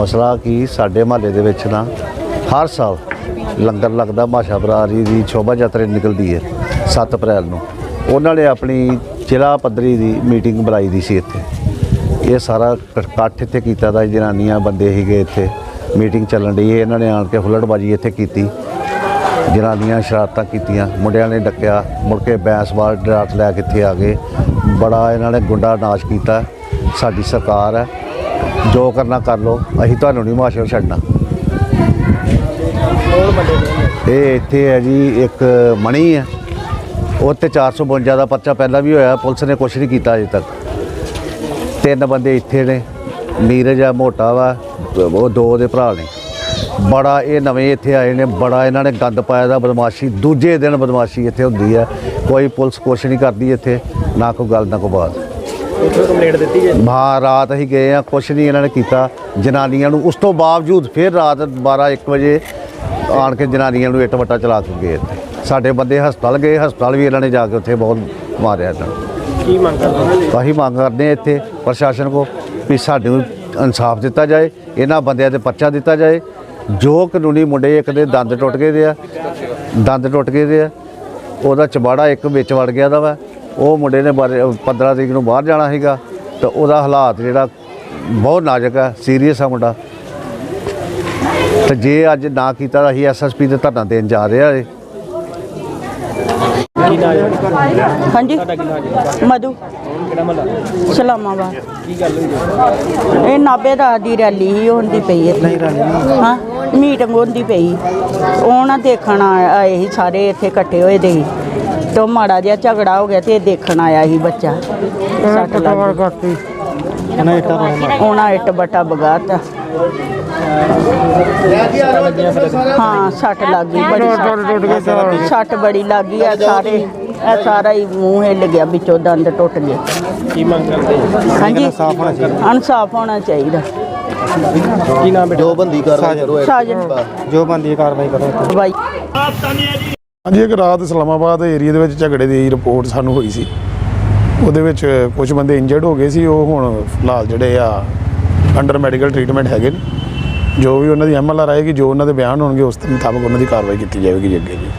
ਮਸਲਾ ਕੀ ਸਾਡੇ ਮਹੱਲੇ ਦੇ ਵਿੱਚ ਨਾ ਹਰ ਸਾਲ ਲੰਗਰ ਲੱਗਦਾ, ਮਾਸ਼ਾ ਬਰਾਰੀ ਦੀ ਸ਼ੋਭਾ ਯਾਤਰਾ ਨਿਕਲਦੀ ਹੈ 7 ਅਪ੍ਰੈਲ ਨੂੰ। ਉਹਨਾਂ ਨੇ ਆਪਣੀ ਜ਼ਿਲ੍ਹਾ ਪੱਧਰੀ ਦੀ ਮੀਟਿੰਗ ਬੁਲਾਈ ਦੀ ਸੀ ਇੱਥੇ। ਇਹ ਸਾਰਾ ਇਕੱਠ ਇੱਥੇ ਕੀਤਾ ਦਾ ਜਨਾਨੀਆਂ ਬੰਦੇ ਸੀਗੇ ਇੱਥੇ। ਮੀਟਿੰਗ ਚੱਲਣ ਡਈ ਇਹਨਾਂ ਨੇ ਆਣ ਕੇ ਹੁੱਲੜਬਾਜੀ ਇੱਥੇ ਕੀਤੀ। ਜਨਾਨੀਆਂ ਸ਼ਰਾਰਤਾਂ ਕੀਤੀਆਂ, ਮੁੰਡਿਆਂ ਨੇ ਡੱਕਿਆ, ਮੁੜ ਕੇ ਬੈਂਸਵਾਲ ਡਰਾਟ ਲੈ ਕੇ ਇੱਥੇ ਆ ਗਏ। ਬੜਾ ਇਹਨਾਂ ਨੇ ਗੁੰਡਾ ਨਾਸ਼ ਕੀਤਾ। ਸਾਡੀ ਸਰਕਾਰ ਹੈ ਜੋ ਕਰਨਾ ਕਰ ਲੋ ਅਸੀਂ ਤੁਹਾਨੂੰ ਨਹੀਂ ਮਾਸ਼ਰ ਛੱਡਣਾ। ਇਹ ਇੱਥੇ ਹੈ ਜੀ, ਇੱਕ ਮਣੀ ਹੈ। ਉਹ ਤੇ 452 ਦਾ ਪਰਚਾ ਪਹਿਲਾਂ ਵੀ ਹੋਇਆ, ਪੁਲਿਸ ਨੇ ਕੁਛ ਨਹੀਂ ਕੀਤਾ ਅਜੇ ਤੱਕ। ਤਿੰਨ ਬੰਦੇ ਇੱਥੇ ਨੇ, ਨੀਰਜ ਆ, ਮੋਟਾ ਵਾ, ਉਹ ਦੋ ਦੇ ਭਰਾ ਨੇ। ਬੜਾ ਇਹ ਨਵੇਂ ਇੱਥੇ ਆਏ ਨੇ, ਬੜਾ ਇਹਨਾਂ ਨੇ ਗੰਦ ਪਾਇਆ ਦਾ ਬਦਮਾਸ਼ੀ, ਦੂਜੇ ਦਿਨ ਬਦਮਾਸ਼ੀ ਇੱਥੇ ਹੁੰਦੀ ਹੈ। ਕੋਈ ਪੁਲਿਸ ਕੁਛ ਨਹੀਂ ਕਰਦੀ ਇੱਥੇ, ਨਾ ਕੋਈ ਗੱਲ, ਨਾ ਕੋਈ ਬਾਤ। ਉੱਥੇ ਕੰਪਲੇਂਟ ਦਿੱਤੀ ਜੇ। ਹਾਂ ਰਾਤ ਅਸੀਂ ਗਏ ਆ ਕੁਛ ਨਹੀਂ ਇਹਨਾਂ ਨੇ ਕੀਤਾ। ਜਨਾਨੀਆਂ ਨੂੰ ਉਸ ਤੋਂ ਬਾਵਜੂਦ ਫਿਰ ਰਾਤ 12 1 ਵਜੇ ਆਣ ਕੇ ਜਨਾਨੀਆਂ ਨੂੰ ਇੱਟ ਵੱਟਾ ਚਲਾ ਕੇ ਗਏ ਇੱਥੇ। ਸਾਡੇ ਬੰਦੇ ਹਸਪਤਾਲ ਗਏ ਹਸਪਤਾਲ ਵੀ ਇਹਨਾਂ ਨੇ ਜਾ ਕੇ ਉੱਥੇ ਬਹੁਤ ਮਾਰਿਆ ਇਹਨਾਂ ਨੂੰ। ਕੀ ਮੰਗ ਕਰਦੇ ਅਸੀਂ ਮੰਗ ਕਰਦੇ ਹਾਂ ਇੱਥੇ ਪ੍ਰਸ਼ਾਸਨ ਕੋ ਵੀ ਸਾਨੂੰ ਇਨਸਾਫ ਦਿੱਤਾ ਜਾਏ ਇਹਨਾਂ ਬੰਦਿਆਂ ਤੇ ਪਰਚਾ ਦਿੱਤਾ ਜਾਏ। ਜੋ ਕਾਨੂੰਨੀ ਮੁੰਡੇ ਇੱਕ ਦੇ ਦੰਦ ਟੁੱਟ ਗਏ ਦੇ ਆ ਦੰਦ ਟੁੱਟ ਗਏ ਦੇ ਆ ਉਹਦਾ ਚਬਾੜਾ ਇੱਕ ਵਿੱਚ ਵੜ ਗਿਆ ਦਾ ਵਾ। ਉਹ ਮੁੰਡੇ ਨੇ ਬਾਰੇ- 15 ਤਰੀਕ ਨੂੰ ਬਾਹਰ ਜਾਣਾ ਸੀਗਾ ਤਾਂ ਉਹਦਾ ਹਾਲਾਤ ਜਿਹੜਾ ਬਹੁਤ ਨਾਜ਼ੁਕ ਆ ਸੀਰੀਅਸ ਆ ਮੁੰਡਾ। ਤੇ ਜੇ ਅੱਜ ਨਾ ਕੀਤਾ ਤਾਂ ਅਸੀਂ ਐਸਐਸਪੀ ਦੇ ਧਰਨਾ ਦੇਣ ਜਾ ਰਹੇ ਆ ਹਾਂਜੀ। ਮਧੂ। ਸਲਾਮਾਬਾਦ। ਕੀ ਗੱਲ ਹੋਈ ਜੀ ਇਹ ਨਾਬੇ ਦਾ ਦੀ ਰੈਲੀ ਹੀ ਹੁੰਦੀ ਪਈ ਹੈ ਹਾਂ ਮੀਟਿੰਗ ਹੁੰਦੀ ਪਈ। ਉਹ ਨਾ ਦੇਖਣ ਆ- ਆਏ ਸੀ ਸਾਰੇ ਇੱਥੇ ਇਕੱਠੇ ਹੋਏ ਦੇ। ਤੇ ਉਹ ਮਾੜਾ ਜਿਹਾ ਝਗੜਾ ਹੋ ਗਿਆ ਤੇ ਇਹ ਦੇਖਣ ਆਇਆ ਸੀ ਬੱਚਾ। ਸੱਟ ਲੱਗ ਗਈ ਇਹਨਾਂ ਇੱਟਾਂ ਰੋਣ ਉਹਨਾਂ ਇੱਟ ਬੱਟਾ ਬਗਾਤਾ। ਹਾਂ ਸੱਟ ਲੱਗ ਗਈ ਬੜੀ ਸੱਟ- ਸੱਟ ਬੜੀ ਲੱਗ ਗਈ ਆ ਸਾਰੇ ਇਹ ਸਾਰਾ ਹੀ ਮੂੰਹ ਹਿੱਲ ਗਿਆ ਵਿੱਚੋਂ ਦੰਦ ਟੁੱਟ ਗਏ। ਕੀ ਮੰਗ ਕਰਦੇ ਜੀ? ਹਾਂਜੀ। ਇਨਸਾਫ ਹੋਣਾ ਚਾਹੀਦਾ। ਕੀ ਨਾਮ ਬੇਟਾ ਸਾਜਨ। ਜੋ ਬੰਦੀ ਕਾਰਵਾਈ ਕਰੋ ਬਾਈ। ਹਾਂਜੀ, ਇੱਕ ਰਾਤ ਇਸਲਾਮਾਬਾਦ ਏਰੀਆ ਦੇ ਵਿੱਚ ਝਗੜੇ ਦੀ ਰਿਪੋਰਟ ਸਾਨੂੰ ਹੋਈ ਸੀ। ਉਹਦੇ ਵਿੱਚ ਕੁਝ ਬੰਦੇ ਇੰਜਰਡ ਹੋ ਗਏ ਸੀ, ਉਹ ਹੁਣ ਫਿਲਹਾਲ ਜਿਹੜੇ ਆ ਅੰਡਰ ਮੈਡੀਕਲ ਟ੍ਰੀਟਮੈਂਟ ਹੈਗੇ ਨੇ। ਜੋ ਵੀ ਉਹਨਾਂ ਦੀ ਐਮਐਲਆਰ ਆਏਗੀ, ਜੋ ਉਹਨਾਂ ਦੇ ਬਿਆਨ ਹੋਣਗੇ, ਉਸ ਦੇ ਮੁਤਾਬਕ ਉਹਨਾਂ ਦੀ ਕਾਰਵਾਈ ਕੀਤੀ ਜਾਵੇਗੀ ਅੱਗੇ ਜੀ।